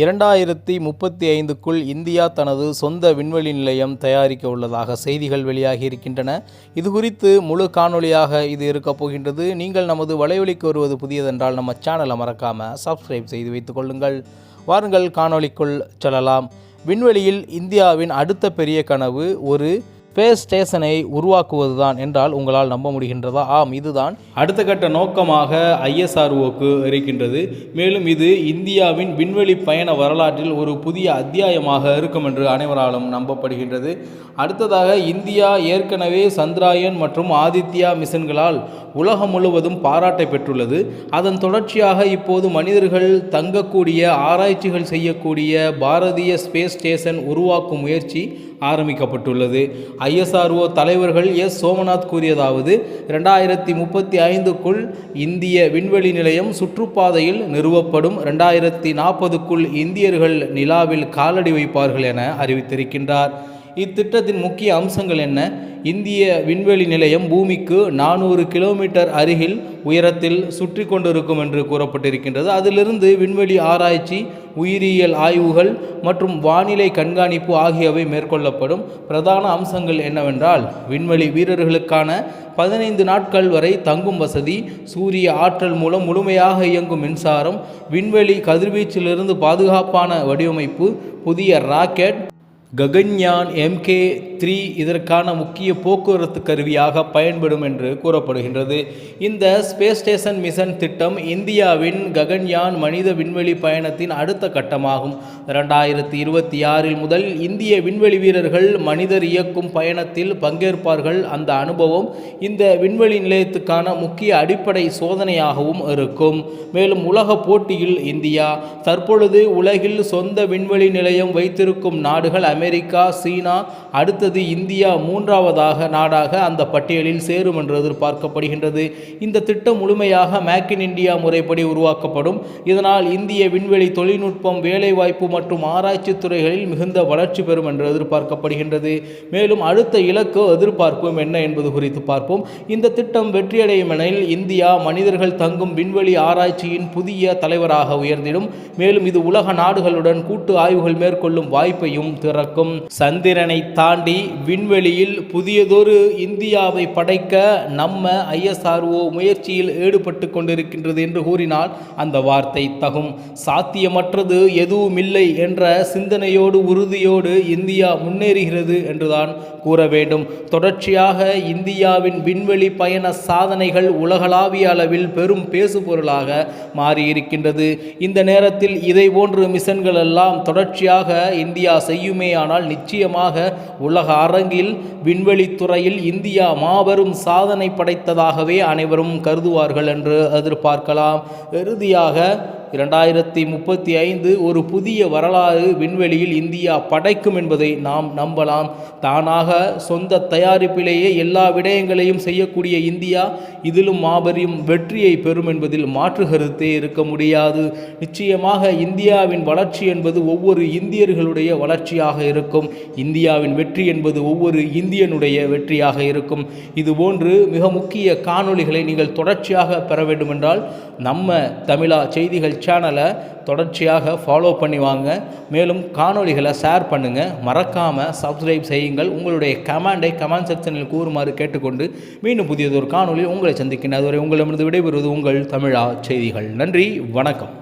இரண்டாயிரத்தி முப்பத்தி ஐந்துக்குள் இந்தியா தனது சொந்த விண்வெளி நிலையம் தயாரிக்க உள்ளதாக செய்திகள் வெளியாகி இருக்கின்றன. இது குறித்து முழு காணொளியாக இது இருக்கப் போகின்றது. நீங்கள் நமது வலைவலிக்கு வருவது புதியதென்றால் நம்ம சேனலை மறக்காமல் சப்ஸ்கிரைப் செய்து வைத்துக் கொள்ளுங்கள். வாருங்கள் காணொளிக்குள் செல்லலாம். விண்வெளியில் இந்தியாவின் அடுத்த பெரிய கனவு ஒரு ஸ்பேஸ் ஸ்டேஷனை உருவாக்குவதுதான் என்றால் உங்களால் நம்ப முடிகின்றதா? ஆம் இதுதான் அடுத்த கட்ட நோக்கமாக ஐஎஸ்ஆர்ஓக்கு இருக்கின்றது. மேலும் இது இந்தியாவின் விண்வெளி பயண வரலாற்றில் ஒரு புதிய அத்தியாயமாக இருக்கும் என்று அனைவராலும் நம்பப்படுகின்றது. அடுத்ததாக இந்தியா ஏற்கனவே சந்திராயன் மற்றும் ஆதித்யா மிஷன்களால் உலகம் முழுவதும் பாராட்டை பெற்றுள்ளது. அதன் தொடர்ச்சியாக இப்போது மனிதர்கள் தங்கக்கூடிய ஆராய்ச்சிகள் செய்யக்கூடிய பாரதிய ஸ்பேஸ் ஸ்டேஷன் உருவாக்கும் முயற்சி ஆரம்பிக்கப்பட்டுள்ளது. ஐஎஸ்ஆர்ஓ தலைவர்கள் எஸ். சோமநாத் கூறியதாவது ரெண்டாயிரத்தி முப்பத்தி ஐந்துக்குள் இந்திய விண்வெளி நிலையம் சுற்றுப்பாதையில் நிறுவப்படும். ரெண்டாயிரத்தி நாற்பதுக்குள் இந்தியர்கள் நிலாவில் காலடி வைப்பார்கள் என அறிவித்திருக்கின்றார். இத்திட்டத்தின் முக்கிய அம்சங்கள் என்ன? இந்திய விண்வெளி நிலையம் பூமிக்கு நானூறு கிலோமீட்டர் அருகில் உயரத்தில் சுற்றி கொண்டிருக்கும் என்று கூறப்பட்டிருக்கின்றது. அதிலிருந்து விண்வெளி ஆராய்ச்சி உயிரியல் ஆய்வுகள் மற்றும் வானிலை கண்காணிப்பு ஆகியவை மேற்கொள்ளப்படும். பிரதான அம்சங்கள் என்னவென்றால் விண்வெளி வீரர்களுக்கான பதினைந்து நாட்கள் வரை தங்கும் வசதி சூரிய ஆற்றல் மூலம் முழுமையாக இயங்கும் மின்சாரம் விண்வெளி கதிர்வீச்சிலிருந்து பாதுகாப்பான வடிவமைப்பு புதிய ராக்கெட் ககன்யான் எம்கே த்ரீ இதற்கான முக்கிய போக்குவரத்து கருவியாக பயன்படும் என்று கூறப்படுகின்றது. இந்த ஸ்பேஸ் ஸ்டேஷன் மிஷன் திட்டம் இந்தியாவின் ககன்யான் மனித விண்வெளி பயணத்தின் அடுத்த கட்டமாகும். இரண்டாயிரத்தி இருபத்தி ஆறில் முதல் இந்திய விண்வெளி வீரர்கள் மனிதர் இயக்கும் பயணத்தில் பங்கேற்பார்கள். அந்த அனுபவம் இந்த விண்வெளி நிலையத்துக்கான முக்கிய அடிப்படை சோதனையாகவும் இருக்கும். மேலும் உலக போட்டியில் இந்தியா தற்பொழுது உலகில் சொந்த விண்வெளி நிலையம் வைத்திருக்கும் நாடுகள் அமெரிக்கா அமெரிக்கா சீனா அடுத்தது இந்தியா மூன்றாவதாக நாடாக அந்த பட்டியலில் சேரும் என்று எதிர்பார்க்கப்படுகின்றது. இந்த திட்டம் முழுமையாக மேக் இன் இந்தியா முறைப்படி உருவாக்கப்படும். இதனால் இந்திய விண்வெளி தொழில்நுட்பம் வேலைவாய்ப்பு மற்றும் ஆராய்ச்சி துறைகளில் மிகுந்த வளர்ச்சி பெறும் என்று எதிர்பார்க்கப்படுகின்றது. மேலும் அடுத்த இலக்கு எதிர்பார்ப்பும் என்ன என்பது குறித்து பார்ப்போம். இந்த திட்டம் வெற்றியடையும் எனில் இந்தியா மனிதர்கள் தங்கும் விண்வெளி ஆராய்ச்சியின் புதிய தலைவராக உயர்ந்திடும். மேலும் இது உலக நாடுகளுடன் கூட்டு ஆய்வுகள் மேற்கொள்ளும் வாய்ப்பையும் திறக்கும். சந்திரனை தாண்டி விண்வெளியில் புதியதொரு இந்தியாவை படைக்க நம்ம ஐஎஸ்ஆர்ஓ முயற்சியில் ஈடுபட்டு கொண்டிருக்கின்றது என்று கூறினால் அந்த வார்த்தை தகும். சாத்தியமற்றது எதுவும் இல்லை என்ற சிந்தனையோடு உறுதியோடு இந்தியா முன்னேறுகிறது என்றுதான் கூற வேண்டும். தொடர்ச்சியாக இந்தியாவின் விண்வெளி பயண சாதனைகள் உலகளாவிய அளவில் பெரும் பேசுபொருளாக மாறியிருக்கின்றது. இந்த நேரத்தில் இதை போன்று மிஷன்கள் எல்லாம் தொடர்ச்சியாக இந்தியா செய்யுமே செய்யுமேயானால் நிச்சயமாக உலக அரங்கில் விண்வெளித்துறையில் இந்தியா மாபெரும் சாதனை படைத்ததாகவே அனைவரும் கருதுவார்கள் என்று எதிர்பார்க்கலாம். இறுதியாக இரண்டாயிரத்தி முப்பத்தி ஐந்து ஒரு புதிய வரலாறு விண்வெளியில் இந்தியா படைக்கும் என்பதை நாம் நம்பலாம். தானாக சொந்த தயாரிப்பிலேயே எல்லா விடயங்களையும் செய்யக்கூடிய இந்தியா இதிலும் மாபெரும் வெற்றியை பெறும் என்பதில் மாற்று கருத்தே இருக்க முடியாது. நிச்சயமாக இந்தியாவின் வளர்ச்சி என்பது ஒவ்வொரு இந்தியர்களுடைய வளர்ச்சியாக இருக்கும். இந்தியாவின் வெற்றி என்பது ஒவ்வொரு இந்தியனுடைய வெற்றியாக இருக்கும். இதுபோன்று மிக முக்கிய காணொளிகளை நீங்கள் தொடர்ச்சியாக பெற வேண்டுமென்றால் நம்ம தமிழா செய்திகள் சேனலை தொடர்ச்சியாக ஃபாலோ பண்ணி வாங்க. மேலும் காணொளிகளை ஷேர் பண்ணுங்கள் மறக்காமல் சப்ஸ்கிரைப் செய்யுங்கள். உங்களுடைய கமெண்டை கமெண்ட் செக்ஷனில் கூறுமாறு கேட்டுக்கொண்டு மீண்டும் புதியதொரு காணொலி உங்களை சந்திக்கின்ற அதுவரை உங்களிடமிருந்து விடைபெறுவது உங்கள் தமிழா செய்திகள். நன்றி. வணக்கம்.